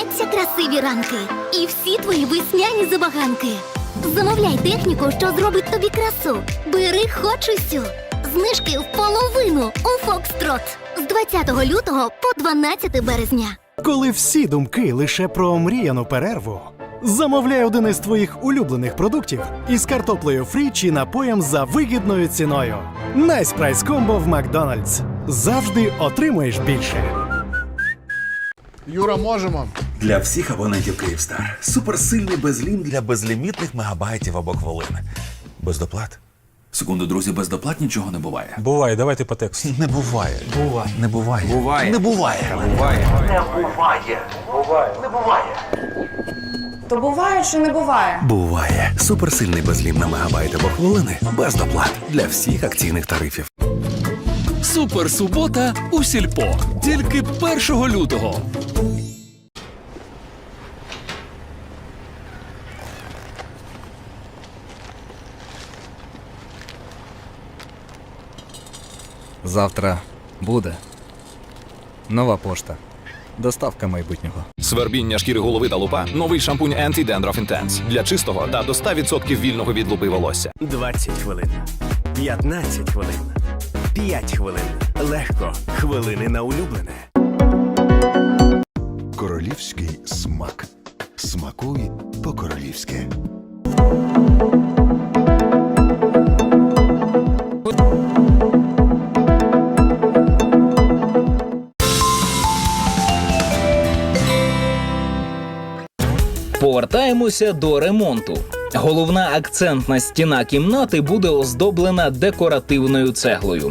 починаються красиві ранки і всі твої весняні забаганки. Замовляй техніку, що зробить тобі красу. Бери «Хочусю». Знижки в половину у Фокстрот з 20 лютого по 12 березня. Коли всі думки лише про омріяну перерву, замовляй один із твоїх улюблених продуктів із картоплею фрі чи напоєм за вигідною ціною. Найспрайс комбо в Макдональдс завжди отримуєш більше. Юра, можемо. Для всіх абонентів Київстар. Суперсильний безлім для безлімітних мегабайтів або хвилин. Без доплат. Секунду, друзі, без доплат нічого не буває. Буває, давайте по тексту. Не буває. Буває. Не буває. Буває. Не буває. Буває. Не буває. Буває. Не буває. То буває чи не буває? Буває. Суперсильний безлім на мегабайт або хвилини. Без доплат. Для всіх акційних тарифів. Суперсубота у сільпо. Тільки 1 лютого. Завтра буде нова пошта. Доставка майбутнього. Свербіння шкіри голови та лупа. Новий шампунь Anti-Dandruff Intense. Для чистого та до 100% вільного від лупи волосся. 20 хвилин, 15 хвилин, 5 хвилин. Легко. Хвилини на улюблене. Королівський смак. Смакуй по-королівськи. Повертаємося до ремонту. Головна акцентна стіна кімнати буде оздоблена декоративною цеглою.